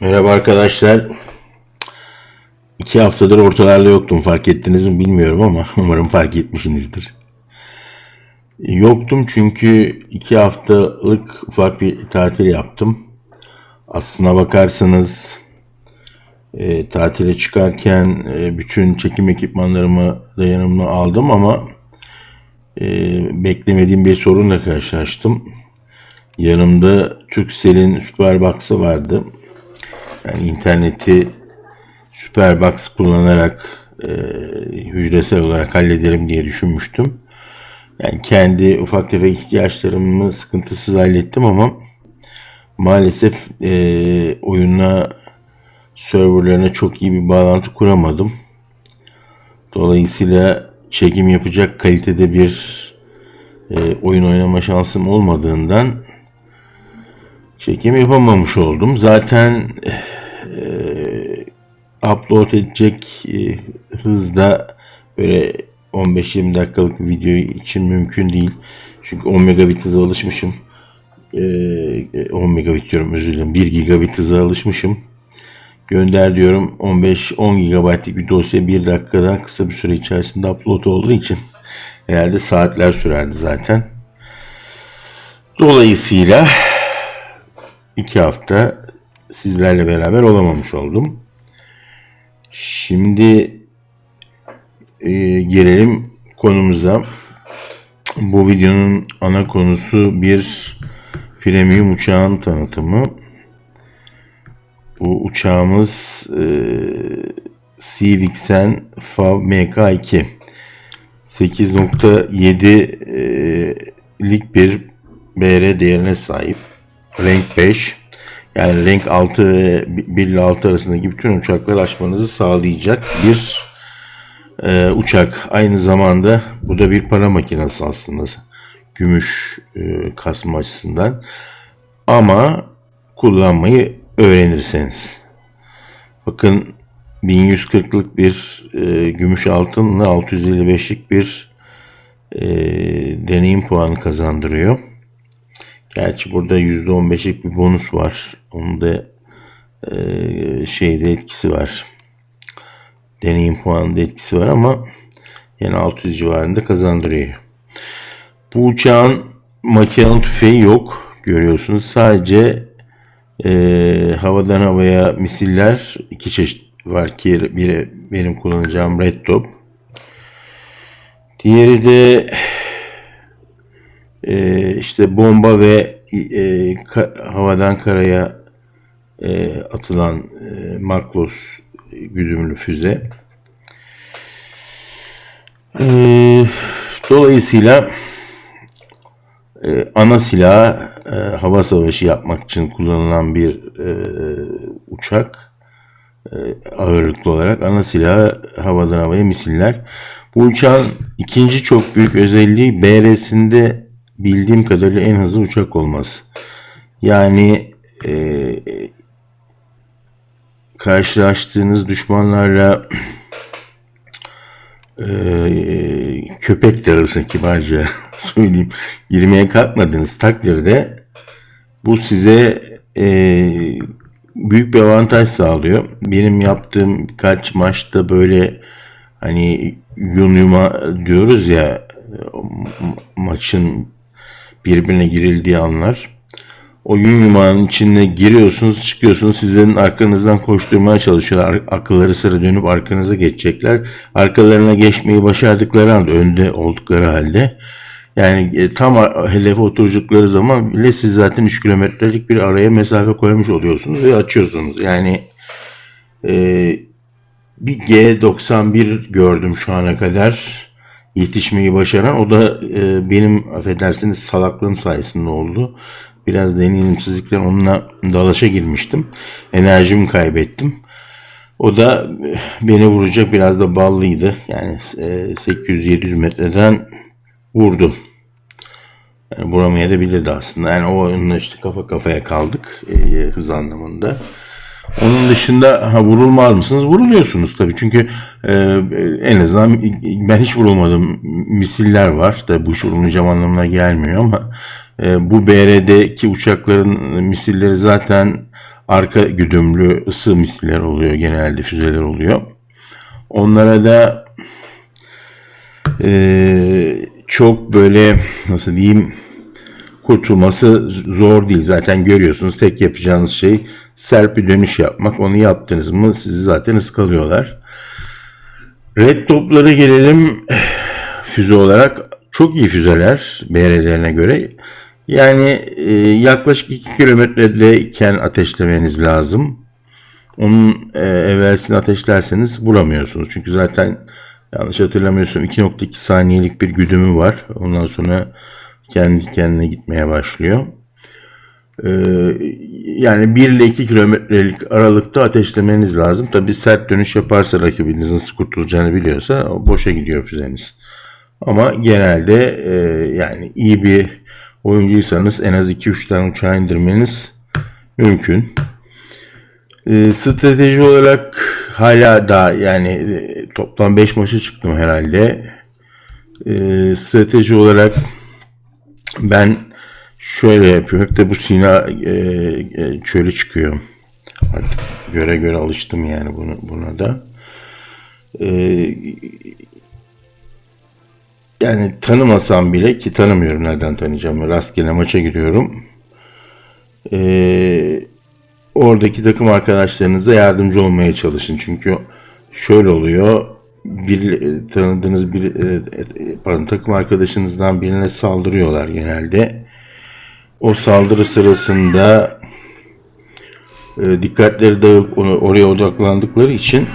Merhaba arkadaşlar. İki haftadır ortalarda yoktum. Fark ettiniz mi bilmiyorum ama umarım fark etmişsinizdir. Yoktum çünkü iki haftalık ufak bir tatil yaptım. Aslına bakarsanız e, tatile çıkarken e, bütün çekim ekipmanlarımı da yanımda aldım ama e, beklemediğim bir sorunla karşılaştım. Yanımda Turkcell'in Superbox'ı vardı. Yani interneti Superbox kullanarak e, hücresel olarak hallederim diye düşünmüştüm. Yani kendi ufak tefek ihtiyaçlarımı sıkıntısız hallettim ama maalesef e, oyuna serverlarına çok iyi bir bağlantı kuramadım. Dolayısıyla çekim yapacak kalitede bir e, oyun oynama şansım olmadığından çekim yapamamış oldum. Zaten e, upload edecek e, hızda böyle 15-20 dakikalık video için mümkün değil. Çünkü 10 megabit hıza alışmışım. E, 10 megabit diyorum özür dilerim. 1 gigabit hıza alışmışım. Gönder diyorum 15-10 GB'lik bir dosya 1 dakikadan kısa bir süre içerisinde upload olduğu için herhalde saatler sürerdi zaten. Dolayısıyla iki hafta sizlerle beraber olamamış oldum. Şimdi e, gelelim konumuza. Bu videonun ana konusu bir premium uçağın tanıtımı. Bu uçağımız e, Civixen FAV MK2 8.7'lik bir BR değerine sahip. Renk 5. Yani renk 6 ve 1 ile 6 arasındaki bütün uçakları açmanızı sağlayacak bir e, uçak. Aynı zamanda bu da bir para makinesi aslında. Gümüş e, kasma açısından. Ama kullanmayı öğrenirseniz. Bakın 1140'lık bir e, gümüş altınla 655'lik bir e, deneyim puanı kazandırıyor. Gerçi burada %15'lik bir bonus var. Onun da e, şeyde etkisi var. Deneyim puanında etkisi var ama yani 600 civarında kazandırıyor. Bu uçağın makinalı tüfeği yok. Görüyorsunuz. Sadece e, havadan havaya misiller iki çeşit var ki biri benim kullanacağım Red Top. Diğeri de e, işte bomba ve e, ka, havadan karaya e, atılan e, Maklos güdümlü füze. E, dolayısıyla e, ana silah e, hava savaşı yapmak için kullanılan bir e, uçak e, ağırlıklı olarak ana silahı havadan havaya misiller. Bu uçağın ikinci çok büyük özelliği BR'sinde bildiğim kadarıyla en hızlı uçak olması. Yani e, karşılaştığınız düşmanlarla e, köpek darılsın kibarca söyleyeyim girmeye kalkmadığınız takdirde bu size e, büyük bir avantaj sağlıyor. Benim yaptığım birkaç maçta böyle hani yun yuma diyoruz ya maçın birbirine girildiği anlar. O yun yumağın içine giriyorsunuz çıkıyorsunuz sizlerin arkanızdan koşturmaya çalışıyorlar. Akılları sıra dönüp arkanıza geçecekler. Arkalarına geçmeyi başardıkları anda önde oldukları halde yani e, tam hedefe oturacakları zaman bile siz zaten 3 kilometrelik bir araya mesafe koymuş oluyorsunuz ve açıyorsunuz. Yani e, bir G91 gördüm şu ana kadar yetişmeyi başaran. O da e, benim affedersiniz salaklığım sayesinde oldu. Biraz deneyimsizlikten onunla dalaşa girmiştim. Enerjimi kaybettim. O da e, beni vuracak biraz da ballıydı. Yani e, 800-700 metreden vurdu. Yani vuramaya da bilirdi aslında. Yani o oyunla işte kafa kafaya kaldık e, hız anlamında. Onun dışında ha, vurulmaz mısınız? Vuruluyorsunuz tabii. Çünkü e, en azından ben hiç vurulmadım. Misiller var. Tabii bu hiç vurulmayacağım anlamına gelmiyor ama e, bu BR'deki uçakların misilleri zaten arka güdümlü ısı misiller oluyor genelde füzeler oluyor. Onlara da eee, çok böyle nasıl diyeyim kurtulması zor değil. Zaten görüyorsunuz tek yapacağınız şey sert bir dönüş yapmak. Onu yaptınız mı sizi zaten ıskalıyorlar. Red toplara gelelim. Füze olarak çok iyi füzeler BR'lerine göre. Yani e, yaklaşık 2 kilometredeyken ateşlemeniz lazım. Onun e, evvelsini ateşlerseniz vuramıyorsunuz. Çünkü zaten yanlış hatırlamıyorsam 2.2 saniyelik bir güdümü var. Ondan sonra kendi kendine gitmeye başlıyor. Ee, yani 1 ile 2 kilometrelik aralıkta ateşlemeniz lazım. Tabi sert dönüş yaparsa rakibiniz nasıl kurtulacağını biliyorsa boşa gidiyor füzeniz. Ama genelde e, yani iyi bir oyuncuysanız en az 2-3 tane uçağı indirmeniz mümkün. E, strateji olarak hala daha yani e, toplam 5 maça çıktım herhalde. E, strateji olarak ben şöyle yapıyorum. Hep de bu Sina e, e, çölü çıkıyor. Artık göre göre alıştım yani bunu, buna da. E, yani tanımasam bile ki tanımıyorum nereden tanıyacağım. Rastgele maça giriyorum. E, oradaki takım arkadaşlarınıza yardımcı olmaya çalışın. Çünkü şöyle oluyor. Bir tanıdığınız bir pardon, takım arkadaşınızdan birine saldırıyorlar genelde. O saldırı sırasında e, dikkatleri dağılıp oraya odaklandıkları için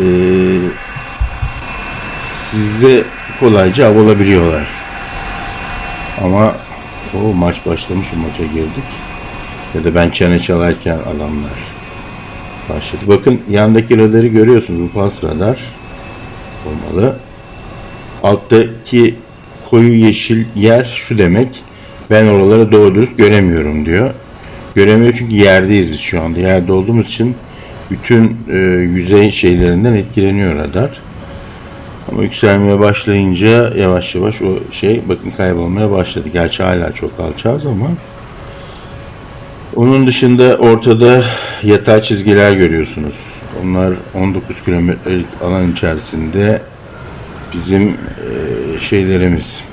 e, size kolayca av olabiliyorlar. Ama o maç başlamış maça girdik. Ya da ben çene çalarken adamlar başladı. Bakın yandaki radarı görüyorsunuz. Ufas radar olmalı. Alttaki koyu yeşil yer şu demek. Ben oraları doğru dürüst göremiyorum diyor. Göremiyor çünkü yerdeyiz biz şu anda. Yerde olduğumuz için bütün e, yüzey şeylerinden etkileniyor radar. Ama yükselmeye başlayınca yavaş yavaş o şey bakın kaybolmaya başladı. Gerçi hala çok alçağız ama onun dışında ortada yatay çizgiler görüyorsunuz. Onlar 19 kilometrelik alan içerisinde bizim e, şeylerimiz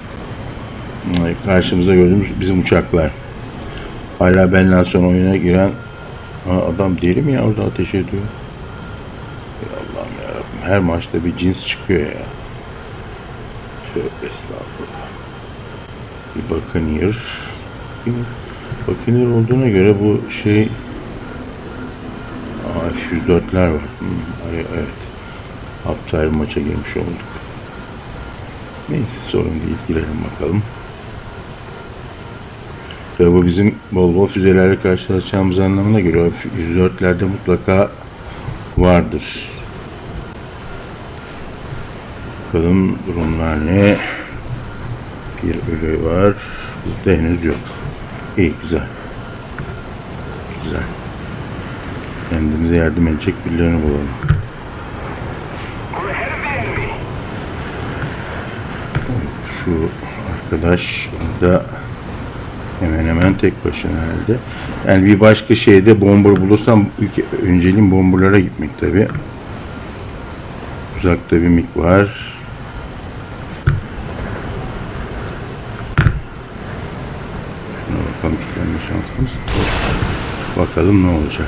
karşımıza gördüğümüz bizim uçaklar. Hala benden sonra oyuna giren ha, adam deli mi ya orada ateş ediyor? Ey Allah'ım yarabbim her maçta bir cins çıkıyor ya. Tövbe estağfurullah. Bir Buccaneer. Buccaneer olduğuna göre bu şey Aa, F-104'ler var. Hmm, evet. Uptire maça girmiş olduk. Neyse sorun değil. Girelim bakalım. Tabi bu bizim bol bol füzelerle karşılaşacağımız anlamına göre o F-104'lerde mutlaka vardır. Bakalım durumlar ne? Bir ölü var. Bizde henüz yok. İyi güzel. Güzel. Kendimize yardım edecek birilerini bulalım. Şu arkadaş da hemen hemen tek başına herhalde. Yani bir başka şeyde bomber bulursam önceliğim bomberlara gitmek tabi. Uzakta bir mik var. Şuna bakalım kilitlenme şansımız. Bakalım ne olacak.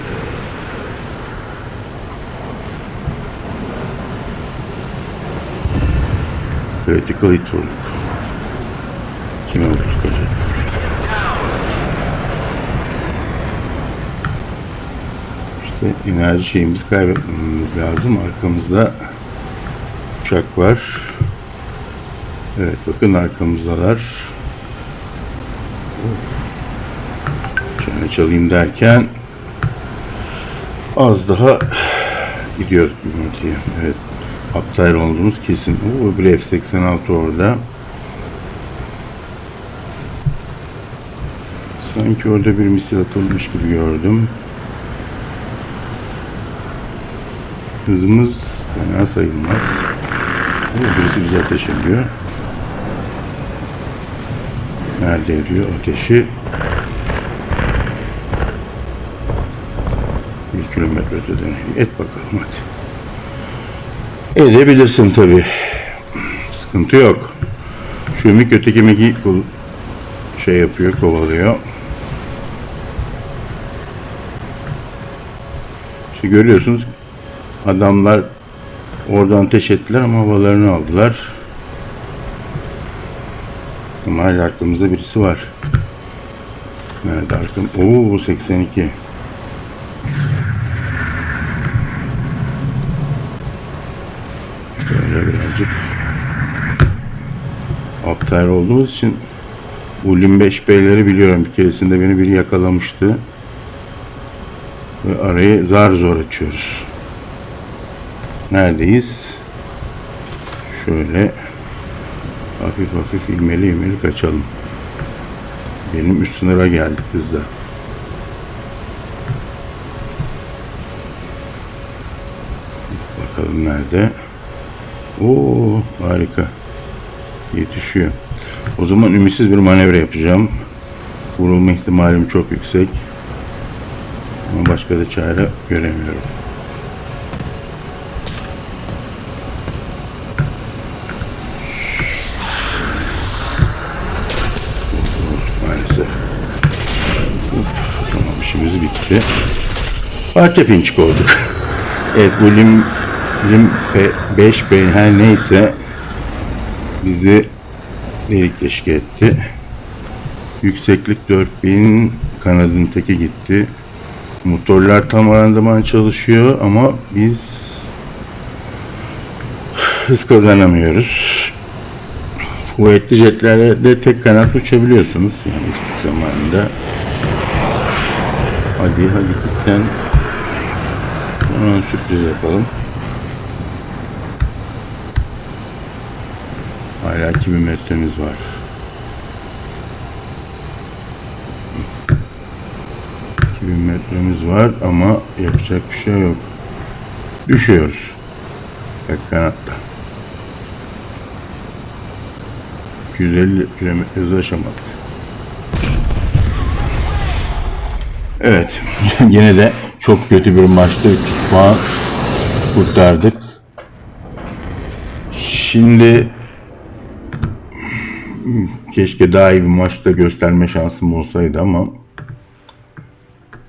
Critical hit vurduk. Kime vurduk acaba? İşte enerji şeyimizi kaybetmememiz lazım. Arkamızda uçak var. Evet bakın arkamızdalar. Çene çalayım derken az daha gidiyorduk Mümkün. Evet. Aptal olduğumuz kesin. Oo, bir F-86 orada. Sanki orada bir misil atılmış gibi gördüm. Hızımız fena sayılmaz. Oo, birisi bize ateş ediyor. Nerede ediyor ateşi? Bir kilometre öteden. Et bakalım hadi. Edebilirsin tabi. Sıkıntı yok. Şu ümik öteki kul- şey yapıyor, kovalıyor. İşte görüyorsunuz adamlar oradan ateş ettiler ama havalarını aldılar. Ama hala arkamızda birisi var. Nerede arkam? Oo 82. Şöyle birazcık aptal olduğumuz için bu 25 beyleri biliyorum. Bir keresinde beni biri yakalamıştı. Ve arayı zar zor açıyoruz. Neredeyiz? Şöyle hafif hafif ilmeli ilmeli kaçalım. Benim üst sınıra geldik hızla. Bakalım nerede? Oo harika. Yetişiyor. O zaman ümitsiz bir manevra yapacağım. Vurulma ihtimalim çok yüksek. Ama başka da çare göremiyorum. Maalesef. Uf, tamam işimiz bitti. Parça pinçik olduk. evet bu lim, lim 5 beyin her neyse bizi delik deşik etti. Yükseklik 4000 kanadın teki gitti. Motorlar tam randıman çalışıyor ama biz hız kazanamıyoruz. Kuvvetli jetlerle de tek kanat uçabiliyorsunuz. Yani uçtuk zamanında. Hadi hadi gitten. Hemen sürpriz yapalım. Hala 2000 metremiz var. bin metremiz var ama yapacak bir şey yok. Düşüyoruz. Tek kanatta. 250 kilometre hız aşamadık. Evet. Yine de çok kötü bir maçta 300 puan kurtardık. Şimdi keşke daha iyi bir maçta gösterme şansım olsaydı ama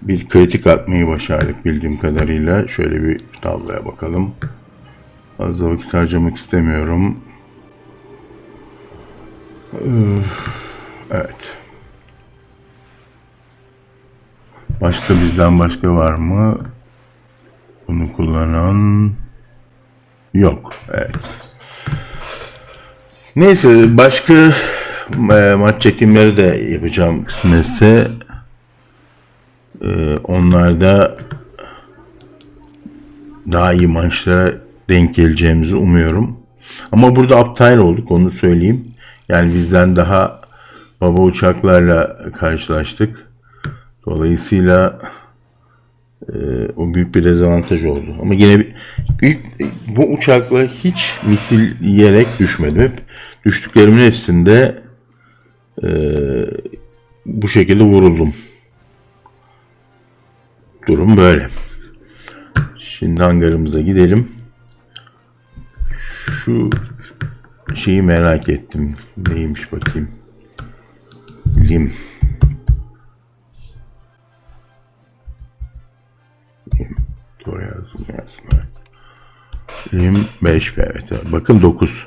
bir kritik atmayı başardık bildiğim kadarıyla. Şöyle bir tabloya bakalım. Fazla vakit harcamak istemiyorum. Evet. Başka bizden başka var mı? Bunu kullanan yok. Evet. Neyse başka e, maç çekimleri de yapacağım kısmetse. Ee, onlarda daha iyi maçlara denk geleceğimizi umuyorum. Ama burada aptal olduk onu söyleyeyim. Yani bizden daha baba uçaklarla karşılaştık. Dolayısıyla e, o büyük bir dezavantaj oldu. Ama yine ilk bu uçakla hiç misil yiyerek düşmedim. Hep düştüklerimin hepsinde e, bu şekilde vuruldum. Durum böyle. Şimdi hangarımıza gidelim. Şu şeyi merak ettim. Neymiş bakayım. Lim. Lim. Doğru yazdım. Evet. Lim 5 evet. Bakın 9.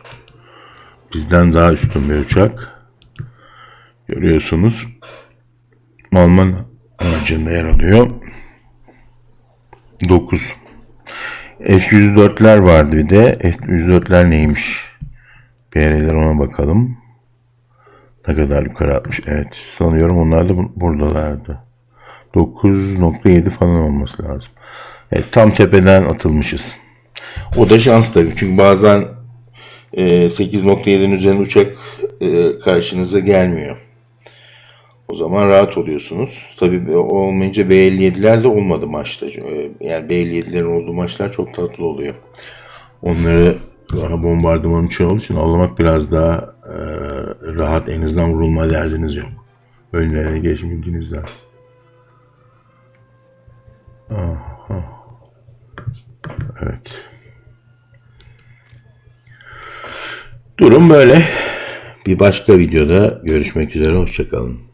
Bizden daha üstün bir uçak. Görüyorsunuz. Alman amacında yer alıyor. 9. F-104'ler vardı bir de. F-104'ler neymiş? PR'ler ona bakalım. Ne kadar yukarı atmış. Evet sanıyorum onlar da bu- buradalardı. 9.7 falan olması lazım. Evet tam tepeden atılmışız. O da şans tabii. Çünkü bazen e, 8.7'nin üzerine uçak e, karşınıza gelmiyor. O zaman rahat oluyorsunuz. Tabii olmayınca B57'ler de olmadı maçta. Ee, Yani B57'lerin olduğu maçlar çok tatlı oluyor. Onları kara bombardımanın çoğu olduğu için avlamak biraz daha e, rahat. En azından vurulma derdiniz yok. Önlerine geçmediğinizden. Aha. Evet. Durum böyle. Bir başka videoda görüşmek üzere. Hoşçakalın.